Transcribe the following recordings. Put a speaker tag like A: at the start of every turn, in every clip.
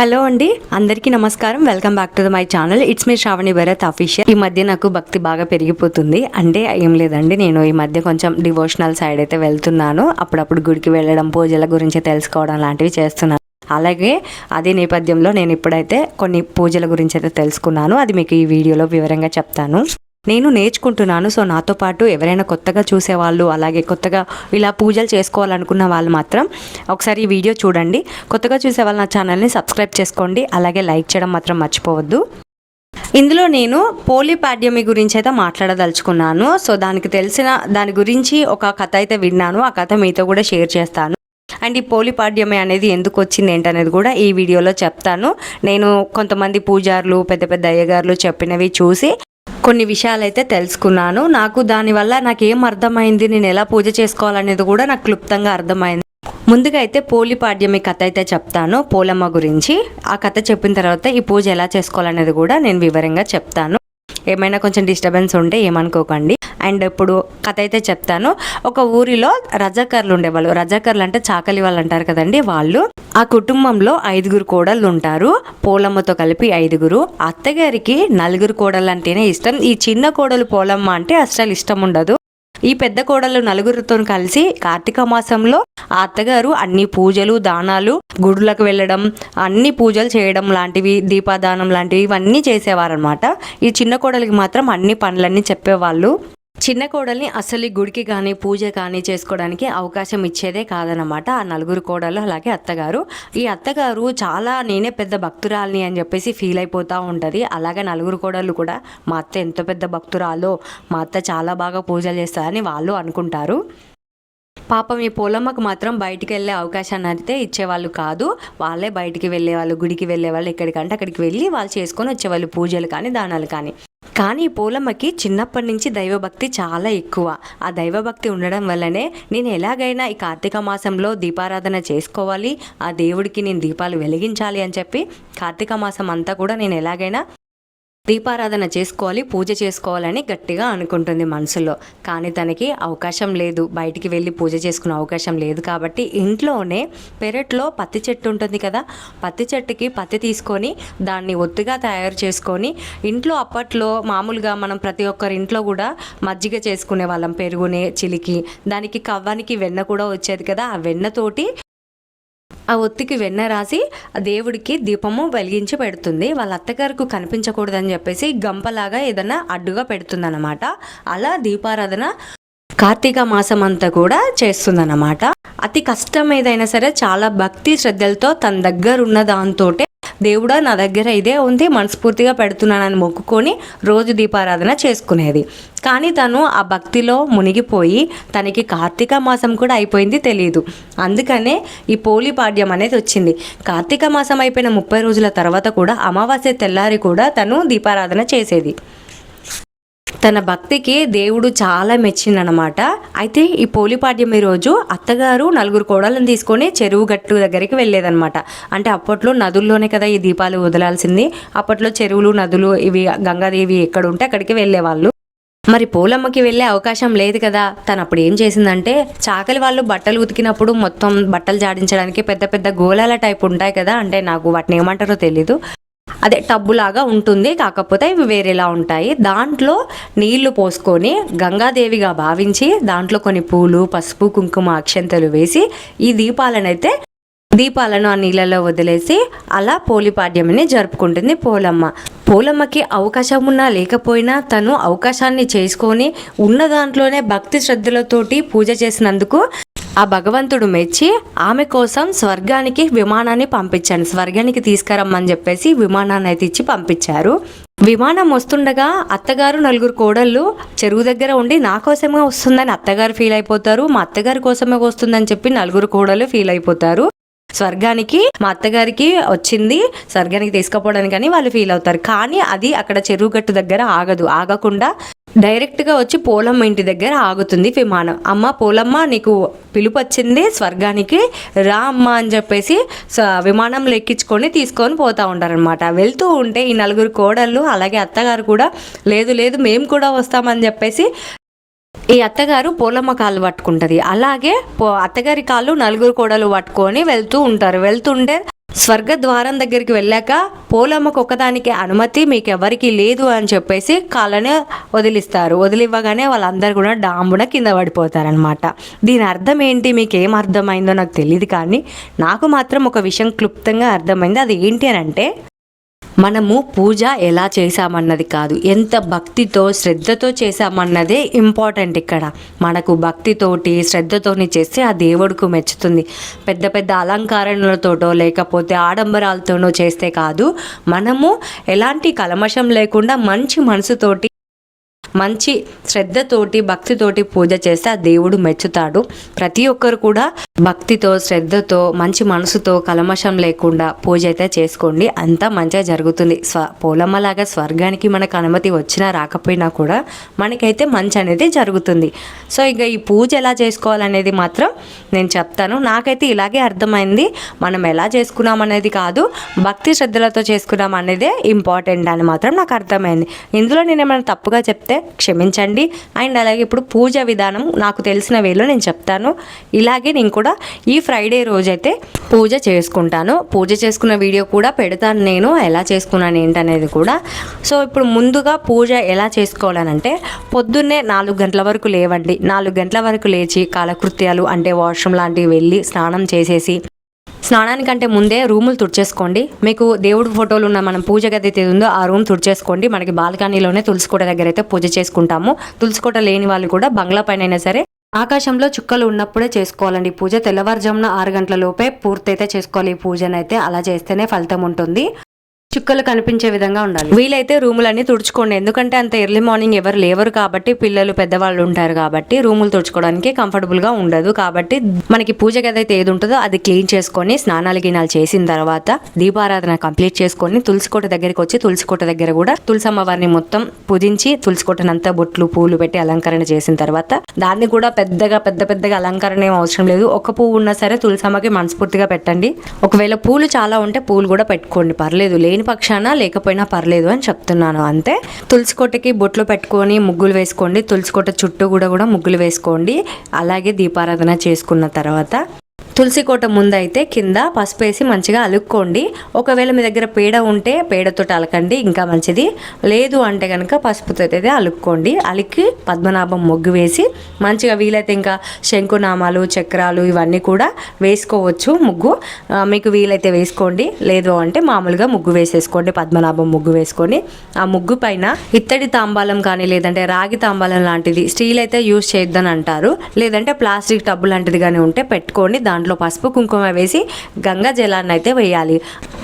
A: Hello అండి అందరికీ నమస్కారం. Welcome back to my channel. It's me Sravani Bharat official. ఈ మధ్య నాకు భక్తి బాగా పెరిగిపోతుంది. అంటే ఏం లేదండి నేను ఈ మధ్య కొంచెం డివోషనల్ సైడ్ అయితే వెళ్తున్నాను. అప్పుడప్పుడు గుడికి వెళ్ళడం పూజల గురించి తెలుసుకోవడం లాంటివి చేస్తున్నాను. అలాగే అదే నేపథ్యంలో నేను ఇప్పుడైతే కొన్ని పూజల గురించి అయితే తెలుసుకున్నాను. అది మీకు ఈ వీడియోలో వివరంగా చెప్తాను. నేను నేర్చుకుంటున్నాను. సో నాతో పాటు ఎవరైనా కొత్తగా చూసేవాళ్ళు అలాగే కొత్తగా ఇలా పూజలు చేసుకోవాలనుకున్న వాళ్ళు మాత్రం ఒకసారి ఈ వీడియో చూడండి. కొత్తగా చూసే వాళ్ళు నా ఛానల్ని సబ్స్క్రైబ్ చేసుకోండి. అలాగే లైక్ చేయడం మాత్రం మర్చిపోవద్దు. ఇందులో నేను పోలిపాడ్యమి గురించి అయితే మాట్లాడదలుచుకున్నాను. సో దానికి తెలిసిన దాని గురించి ఒక కథ అయితే విన్నాను. ఆ కథ మీతో కూడా షేర్ చేస్తాను. అండ్ ఈ పోలిపాడ్యమి అనేది ఎందుకు వచ్చింది ఏంటనేది కూడా ఈ వీడియోలో చెప్తాను. నేను కొంతమంది పూజారులు పెద్ద పెద్ద అయ్యగారులు చెప్పినవి చూసి కొన్ని విషయాలు అయితే తెలుసుకున్నాను. నాకు దానివల్ల నాకు ఏం అర్థమైంది నేను ఎలా పూజ చేసుకోవాలనేది కూడా నాకు క్లుప్తంగా అర్థమైంది. ముందుగా అయితే పోలిపాడ్యమి కథ అయితే చెప్తాను పోలమ్మ గురించి. ఆ కథ చెప్పిన తర్వాత ఈ పూజ ఎలా చేసుకోవాలనేది కూడా నేను వివరంగా చెప్తాను. ఏమైనా కొంచెం డిస్టర్బెన్స్ ఉంటే ఏమనుకోకండి. అండ్ ఇప్పుడు కథ అయితే చెప్తాను. ఒక ఊరిలో రజాకర్లు ఉండేవాళ్ళు. రజాకర్లు అంటే చాకలి వాళ్ళు అంటారు కదండి వాళ్ళు. ఆ కుటుంబంలో ఐదుగురు కోడళ్ళు ఉంటారు. పోలమ్మతో కలిపి ఐదుగురు. అత్తగారికి నలుగురు కోడళ్ళు అంటేనే ఇష్టం. ఈ చిన్న కోడలు పోలమ్మ అంటే అస్సలు ఇష్టం ఉండదు. ఈ పెద్ద కోడలు నలుగురితో కలిసి కార్తీక మాసంలో ఆ అత్తగారు అన్ని పూజలు దానాలు గుడులకు వెళ్ళడం అన్ని పూజలు చేయడం లాంటివి దీపాదానం లాంటివి ఇవన్నీ చేసేవారనమాట ఈ చిన్న కోడలికి మాత్రం అన్ని పనులన్నీ చెప్పేవాళ్ళు. చిన్న కోడల్ని అసలు గుడికి కానీ పూజ కానీ చేసుకోవడానికి అవకాశం ఇచ్చేదే కాదనమాట ఆ నలుగురు కోడలు అలాగే అత్తగారు. ఈ అత్తగారు చాలా నేనే పెద్ద భక్తురాలిని అని చెప్పేసి ఫీల్ అయిపోతూ ఉంటుంది. అలాగే నలుగురు కోడళ్ళు కూడా మా అత్త ఎంత పెద్ద భక్తురాలో మా అత్త చాలా బాగా పూజలు చేస్తారని వాళ్ళు అనుకుంటారు. పాపం ఈ పోలమ్మకు మాత్రం బయటికి వెళ్ళే అవకాశాన్ని అయితే ఇచ్చేవాళ్ళు కాదు. వాళ్ళే బయటికి వెళ్ళేవాళ్ళు గుడికి వెళ్ళేవాళ్ళు ఎక్కడికంటే అక్కడికి వెళ్ళి వాళ్ళు చేసుకొని వచ్చేవాళ్ళు పూజలు కానీ దానాలు కానీ. కానీ ఈ చిన్నప్పటి నుంచి దైవభక్తి చాలా ఎక్కువ. ఆ దైవభక్తి ఉండడం వల్లనే నేను ఎలాగైనా ఈ కార్తీక మాసంలో దీపారాధన చేసుకోవాలి ఆ దేవుడికి నేను దీపాలు వెలిగించాలి అని చెప్పి కార్తీక మాసం అంతా కూడా నేను ఎలాగైనా దీపారాధన చేసుకోవాలి పూజ చేసుకోవాలని గట్టిగా అనుకుంటుంది మనసులో. కానీ తనకి అవకాశం లేదు. బయటికి వెళ్ళి పూజ చేసుకునే అవకాశం లేదు కాబట్టి ఇంట్లోనే పెరట్లో పత్తి చెట్టు ఉంటుంది కదా పత్తి చెట్టుకి పత్తి తీసుకొని దాన్ని ఒత్తుగా తయారు చేసుకొని ఇంట్లో అప్పట్లో మామూలుగా మనం ప్రతి ఒక్కరి ఇంట్లో కూడా మజ్జిగ చేసుకునే వాళ్ళం. పెరుగునే చిలికి దానికి కవ్వానికి వెన్న కూడా వచ్చేది కదా ఆ వెన్నతోటి ఆ ఒత్తికి వెన్న రాసి ఆ దేవుడికి దీపము వెలిగించి పెడుతుంది. వాళ్ళ అత్తగారికి కనిపించకూడదని చెప్పేసి గంపలాగా ఏదైనా అడ్డుగా పెడుతుందన్నమాట. అలా దీపారాధన కార్తీక మాసం అంతా కూడా చేస్తుందన్నమాట. అతి కష్టం ఏదైనా సరే చాలా భక్తి శ్రద్ధలతో తన దగ్గర ఉన్న దాంతోటే దేవుడా నా దగ్గర ఇదే ఉంది మనస్ఫూర్తిగా పెడుతున్నానని మొక్కుకొని రోజు దీపారాధన చేసుకునేది. కానీ తను ఆ భక్తిలో మునిగిపోయి తనకి కార్తీక మాసం కూడా అయిపోయింది తెలియదు అందుకనే ఈ పోలి పాడ్యం అనేది వచ్చింది. కార్తీక మాసం అయిపోయిన ముప్పై రోజుల తర్వాత కూడా అమావాస్య తెల్లారి కూడా తను దీపారాధన చేసేది. తన భక్తికి దేవుడు చాలా మెచ్చిందనమాట అయితే ఈ పోలిపాడ్యమి రోజు అత్తగారు నలుగురు కోడలను తీసుకొని చెరువు గట్టు దగ్గరికి వెళ్ళేదనమాట అంటే అప్పట్లో నదుల్లోనే కదా ఈ దీపాలు వదలాల్సింది. అప్పట్లో చెరువులు నదులు ఇవి గంగాదేవి ఎక్కడ ఉంటే అక్కడికి వెళ్ళేవాళ్ళు. మరి పోలమ్మకి వెళ్ళే అవకాశం లేదు కదా. తను అప్పుడు ఏం చేసిందంటే చాకలి వాళ్ళు బట్టలు ఉతికినప్పుడు మొత్తం బట్టలు జాడించడానికి పెద్ద పెద్ద గోళాల టైప్ ఉంటాయి కదా. అంటే నాకు వాటిని ఏమంటారో తెలీదు. అదే టబ్బులాగా ఉంటుంది కాకపోతే ఇవి వేరేలా ఉంటాయి. దాంట్లో నీళ్ళు పోసుకొని గంగాదేవిగా భావించి దాంట్లో కొన్ని పూలు పసుపు కుంకుమ అక్షంతలు వేసి ఈ దీపాలనైతే దీపాలను ఆ నీళ్ళలో వదిలేసి అలా పోలిపాడ్యమిని జరుపుకుంటుంది పోలమ్మ. పోలమ్మకి అవకాశం ఉన్నా లేకపోయినా తను అవకాశాన్ని చేసుకొని ఉన్న దాంట్లోనే భక్తి శ్రద్ధలతోటి పూజ చేసినందుకు ఆ భగవంతుడు మెచ్చి ఆమె కోసం స్వర్గానికి విమానాన్ని పంపించాను. స్వర్గానికి తీసుకురమ్మని చెప్పేసి విమానాన్ని అయితే ఇచ్చి పంపించారు. విమానం వస్తుండగా అత్తగారు నలుగురు కోడళ్ళు చెరువు దగ్గర ఉండి నా కోసమే వస్తుందని అత్తగారు ఫీల్ అయిపోతారు. మా అత్తగారి కోసమే వస్తుందని చెప్పి నలుగురు కోడలు ఫీల్ అయిపోతారు. స్వర్గానికి మా అత్తగారికి వచ్చింది. స్వర్గానికి తీసుకుపోవడానికి అని వాళ్ళు ఫీల్ అవుతారు. కానీ అది అక్కడ చెరువు గట్టు దగ్గర ఆగదు. ఆగకుండా డైరెక్ట్గా వచ్చి పోలమ్మ ఇంటి దగ్గర ఆగుతుంది విమానం. అమ్మ పోలమ్మ నీకు పిలుపు వచ్చింది స్వర్గానికి రా అమ్మ అని చెప్పేసి విమానంలో ఎక్కించుకొని తీసుకొని పోతూ ఉంటారనమాట వెళ్తూ ఉంటే ఈ నలుగురు కోడళ్ళు అలాగే అత్తగారు కూడా లేదు లేదు మేము కూడా వస్తామని చెప్పేసి ఈ అత్తగారు పోలమ్మ కాళ్ళు పట్టుకుంటుంది. అలాగే పో అత్తగారి కాళ్ళు నలుగురు కోడలు పట్టుకొని వెళ్తూ ఉంటారు. వెళ్తుంటే స్వర్గ ద్వారం దగ్గరికి వెళ్ళాక పోలమ్మకు ఒకదానికి అనుమతి మీకెవరికి లేదు అని చెప్పేసి కాళ్ళని వదిలిస్తారు. వదిలివ్వగానే వాళ్ళందరూ కూడా డాంబున కింద పడిపోతారనమాట దీని అర్థం ఏంటి మీకు ఏం అర్థమైందో నాకు తెలియదు కానీ నాకు మాత్రం ఒక విషయం క్లుప్తంగా అర్థమైంది. అది ఏంటి అని అంటే మనము పూజ ఎలా చేశామన్నది కాదు. ఎంత భక్తితో శ్రద్ధతో చేశామన్నదే ఇంపార్టెంట్ ఇక్కడ. మనకు భక్తితోటి శ్రద్ధతోని చేస్తే ఆ దేవుడికి మెచ్చుతుంది. పెద్ద పెద్ద అలంకరణలతోటో లేకపోతే ఆడంబరాలతోనో చేస్తే కాదు. మనము ఎలాంటి కలమషం లేకుండా మంచి మనసుతోటి మంచి శ్రద్ధతోటి భక్తితోటి పూజ చేస్తే ఆ దేవుడు మెచ్చుతాడు. ప్రతి ఒక్కరు కూడా భక్తితో శ్రద్ధతో మంచి మనసుతో కలమషం లేకుండా పూజ అయితే చేసుకోండి. అంతా మంచిగా జరుగుతుంది. స్వ పోలమ్మలాగా స్వర్గానికి మనకు అనుమతి వచ్చినా రాకపోయినా కూడా మనకైతే మంచి అనేది జరుగుతుంది. సో ఇక ఈ పూజ ఎలా చేసుకోవాలనేది మాత్రం నేను చెప్తాను. నాకైతే ఇలాగే అర్థమైంది. మనం ఎలా చేసుకున్నాం అనేది కాదు భక్తి శ్రద్ధలతో చేసుకున్నాం అనేదే ఇంపార్టెంట్ అని మాత్రం నాకు అర్థమైంది. ఇందులో నేను ఏమైనా తప్పుగా చెప్తే క్షమించండి. అండ్ అలాగే ఇప్పుడు పూజ విధానం నాకు తెలిసిన వేలో నేను చెప్తాను. ఇలాగే నేను కూడా ఈ ఫ్రైడే రోజైతే పూజ చేసుకుంటాను. పూజ చేసుకున్న వీడియో కూడా పెడతాను నేను ఎలా చేసుకున్నాను ఏంటనేది కూడా. సో ఇప్పుడు ముందుగా పూజ ఎలా చేసుకోవాలనంటే పొద్దున్నే నాలుగు గంటల వరకు లేవండి. నాలుగు గంటల వరకు లేచి కాలకృత్యాలు అంటే వాష్రూమ్ లాంటివి వెళ్ళి స్నానం చేసేసి స్నానానికంటే ముందే రూములు తుడిచేసుకోండి. మీకు దేవుడి ఫోటోలు ఉన్న మనం పూజ గది అయితే ఉందో ఆ రూమ్ తుడిచేసుకోండి. మనకి బాల్కనీలోనే తులసికోట దగ్గర అయితే పూజ చేసుకుంటాము. తులసికోట లేని వాళ్ళు కూడా బంగ్లా పైన అయినా సరే ఆకాశంలో చుక్కలు ఉన్నప్పుడే చేసుకోవాలండి. పూజ తెల్లవారుజామున ఆరు గంటల లోపే పూర్తయితే చేసుకోవాలి. ఈ పూజనైతే అలా చేస్తేనే ఫలితం ఉంటుంది. చుక్కలు కనిపించే విధంగా ఉండాలి. వీలైతే రూములన్నీ తుడుచుకోండి. ఎందుకంటే అంత ఎర్లీ మార్నింగ్ ఎవరు లేవరు కాబట్టి పిల్లలు పెద్దవాళ్ళు ఉంటారు కాబట్టి రూములు తుడుచుకోవడానికి కంఫర్టబుల్గా ఉండదు. కాబట్టి మనకి పూజ ఏదైతే ఏది ఉంటుందో అది క్లీన్ చేసుకొని స్నానాలు గినాలు చేసిన తర్వాత దీపారాధన కంప్లీట్ చేసుకొని తులసికోట దగ్గరికి వచ్చి తులసికోట దగ్గర కూడా తులసమ్మవారిని మొత్తం పూజించి తులసికోటనంతా బొట్లు పూలు పెట్టి అలంకరణ చేసిన తర్వాత దాన్ని కూడా పెద్దగా పెద్ద పెద్దగా అలంకరణ ఏం అవసరం లేదు. ఒక పువ్వు ఉన్నా సరే తులసమ్మకి మనస్ఫూర్తిగా పెట్టండి. ఒకవేళ పూలు చాలా ఉంటే పూలు కూడా పెట్టుకోండి. పర్లేదు లేని పక్షాన లేకపోయినా పర్లేదు అని చెప్తున్నాను. అంతే. తులసి కోటకి బొట్లు పెట్టుకొని ముగ్గులు వేసుకోండి. తులసి కోట చుట్టూ కూడా కూడా ముగ్గులు వేసుకోండి. అలాగే దీపారాధన చేసుకున్న తర్వాత తులసి కోట ముందు అయితే కింద పసుపు వేసి మంచిగా అలుక్కోండి. ఒకవేళ మీ దగ్గర పేడ ఉంటే పేడతో అలకండి ఇంకా మంచిది. లేదు అంటే కనుక పసుపుతో అయితే అలుక్కోండి. అలికి పద్మనాభం ముగ్గు వేసి మంచిగా వీలైతే ఇంకా శంకునామాలు చక్రాలు ఇవన్నీ కూడా వేసుకోవచ్చు ముగ్గు. మీకు వీలైతే వేసుకోండి. లేదు అంటే మామూలుగా ముగ్గు వేసేసుకోండి పద్మనాభం ముగ్గు వేసుకొని. ఆ ముగ్గు పైన ఇత్తడి తాంబాలం కానీ లేదంటే రాగి తాంబాలం లాంటిది స్టీల్ అయితే యూజ్ చేయొద్దని అంటారు. లేదంటే ప్లాస్టిక్ టబ్బు లాంటిది కానీ ఉంటే పెట్టుకొని దాంట్లో పసుపు కుంకుమ వేసి గంగా జలాన్ని అయితే వేయాలి.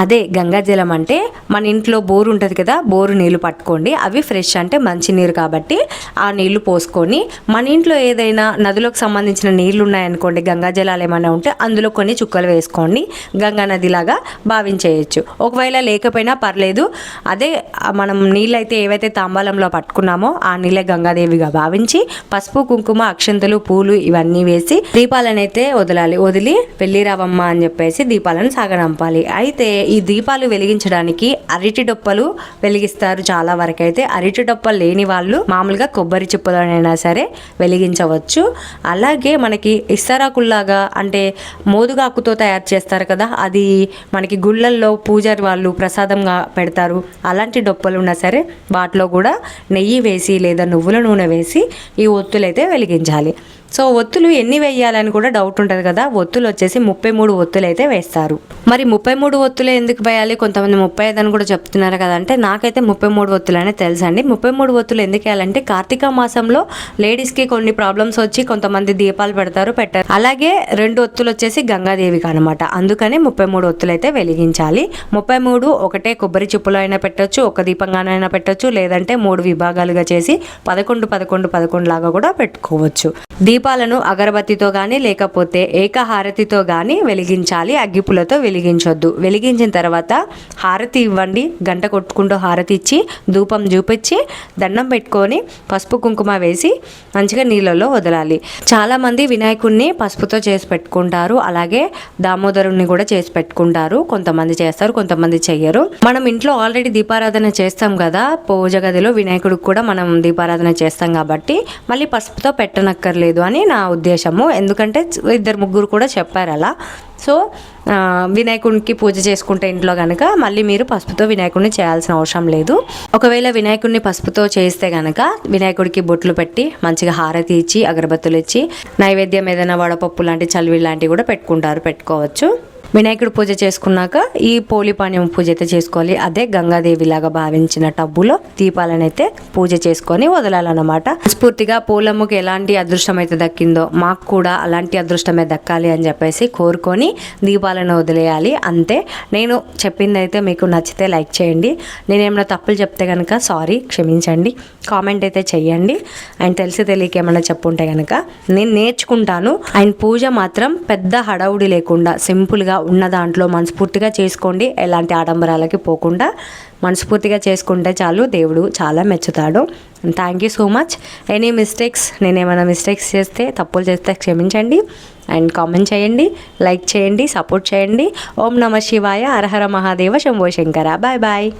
A: అదే గంగా జలం అంటే మన ఇంట్లో బోరు ఉంటుంది కదా బోరు నీళ్ళు పట్టుకోండి. అవి ఫ్రెష్ అంటే మంచి నీరు కాబట్టి ఆ నీళ్ళు పోసుకొని మన ఇంట్లో ఏదైనా నదులకు సంబంధించిన నీళ్ళు ఉన్నాయనుకోండి గంగా జలాలు ఏమైనా ఉంటే అందులో కొన్ని చుక్కలు వేసుకోండి. గంగా నదిలాగా భావించేయచ్చు. ఒకవేళ లేకపోయినా పర్లేదు. అదే మనం నీళ్ళైతే ఏవైతే తాంబాలంలో పట్టుకున్నామో ఆ నీళ్ళే గంగాదేవిగా భావించి పసుపు కుంకుమ అక్షంతలు పూలు ఇవన్నీ వేసి దీపాలను అయితే వదలాలి. వదిలి వెళ్ళి రావమ్మ అని చెప్పేసి దీపాలను సాగనంపాలి. అయితే ఈ దీపాలు వెలిగించడానికి అరటి డొప్పలు వెలిగిస్తారు. చాలా వరకు అయితే అరటి డొప్పలు లేని వాళ్ళు మామూలుగా కొబ్బరి చిప్పలనైనా సరే వెలిగించవచ్చు. అలాగే మనకి ఇస్తరాకుల్లాగా అంటే మోదుగాకుతో తయారు చేస్తారు కదా అది మనకి గుళ్ళల్లో పూజారి వాళ్ళు ప్రసాదంగా పెడతారు. అలాంటి డొప్పలు ఉన్నా సరే వాటిలో కూడా నెయ్యి వేసి లేదా నువ్వుల నూనె వేసి ఈ ఒత్తులైతే వెలిగించాలి. సో ఒత్తులు ఎన్ని వేయాలని కూడా డౌట్ ఉంటుంది కదా. ఒత్తులు వచ్చేసి ముప్పై మూడు ఒత్తులు అయితే వేస్తారు. మరి ముప్పై మూడు ఒత్తులే ఎందుకు వేయాలి? కొంతమంది ముప్పై ఐదు అని కూడా చెప్తున్నారు కదా. అంటే నాకైతే ముప్పై మూడు ఒత్తులు అనే తెలుసండి. ముప్పై మూడు ఒత్తులు ఎందుకు వేయాలంటే కార్తీక మాసంలో లేడీస్కి కొన్ని ప్రాబ్లమ్స్ వచ్చి కొంతమంది దీపాలు పెడతారు పెట్టారు. అలాగే రెండు ఒత్తులు వచ్చేసి గంగాదేవికి అనమాట అందుకని ముప్పై మూడు ఒత్తులు అయితే వెలిగించాలి. ముప్పై మూడు ఒకటే కొబ్బరి చిప్పులో అయినా పెట్టొచ్చు ఒక దీపంగానైనా పెట్టొచ్చు లేదంటే మూడు విభాగాలుగా చేసి పదకొండు పదకొండు పదకొండు లాగా కూడా పెట్టుకోవచ్చు. దీప దీపాలను అగరబత్తితో కానీ లేకపోతే ఏకహారతితో కానీ వెలిగించాలి. అగ్గిపులతో వెలిగించొద్దు. వెలిగించిన తర్వాత హారతి ఇవ్వండి. గంట కొట్టుకుంటూ హారతి ఇచ్చి ధూపం చూపించి దండం పెట్టుకొని పసుపు కుంకుమ వేసి మంచిగా నీళ్ళలో వదలాలి. చాలామంది వినాయకుడిని పసుపుతో చేసి పెట్టుకుంటారు. అలాగే దామోదరుని కూడా చేసి పెట్టుకుంటారు. కొంతమంది చేస్తారు కొంతమంది చెయ్యరు. మనం ఇంట్లో ఆల్రెడీ దీపారాధన చేస్తాం కదా? పూజ గదిలో వినాయకుడికి కూడా మనం దీపారాధన చేస్తాం కాబట్టి మళ్ళీ పసుపుతో పెట్టనక్కర్లేదు అని అని నా ఉద్దేశము. ఎందుకంటే ఇద్దరు ముగ్గురు కూడా చెప్పారు అలా. సో వినాయకుడికి పూజ చేసుకుంటే ఇంట్లో కనుక మళ్ళీ మీరు పసుపుతో వినాయకుడిని చేయాల్సిన అవసరం లేదు. ఒకవేళ వినాయకుడిని పసుపుతో చేస్తే కనుక వినాయకుడికి బొట్లు పెట్టి మంచిగా హారతి ఇచ్చి అగరబత్తులు ఇచ్చి నైవేద్యం ఏదైనా వడపప్పు లాంటి చలివి లాంటివి కూడా పెట్టుకుంటారు పెట్టుకోవచ్చు. వినాయకుడు పూజ చేసుకున్నాక ఈ పోలిపాణ్యం పూజ అయితే చేసుకోవాలి. అదే గంగాదేవిలాగా భావించిన టబ్బులో దీపాలను అయితే పూజ చేసుకొని వదలాలన్నమాట. స్ఫూర్తిగా పూలమ్మకి ఎలాంటి అదృష్టం అయితే దక్కిందో మాకు కూడా అలాంటి అదృష్టమే దక్కాలి అని చెప్పేసి కోరుకొని దీపాలను వదిలేయాలి. అంతే. నేను చెప్పింది అయితే మీకు నచ్చితే లైక్ చేయండి. నేను ఏమైనా తప్పులు చెప్తే కనుక సారీ క్షమించండి. కామెంట్ అయితే చెయ్యండి. అండ్ తెలిసి తెలియక ఏమైనా చెప్పుంటే కనుక నేను నేర్చుకుంటాను. అండ్ పూజ మాత్రం పెద్ద హడావుడి లేకుండా సింపుల్గా ఉన్న దాంట్లో మనస్ఫూర్తిగా చేసుకోండి. ఎలాంటి ఆడంబరాలకి పోకుండా మనస్ఫూర్తిగా చేసుకుంటే చాలు. దేవుడు చాలా మెచ్చుతాడు. Thank you so much any mistakes నేను ఏమైనా మిస్టేక్స్ చేస్తే తప్పులు చేస్తే క్షమించండి. అండ్ కామెంట్ చేయండి. లైక్ చేయండి. సపోర్ట్ చేయండి. ఓం నమ శివాయ. హరహర మహాదేవ శంభో శంకర. Bye bye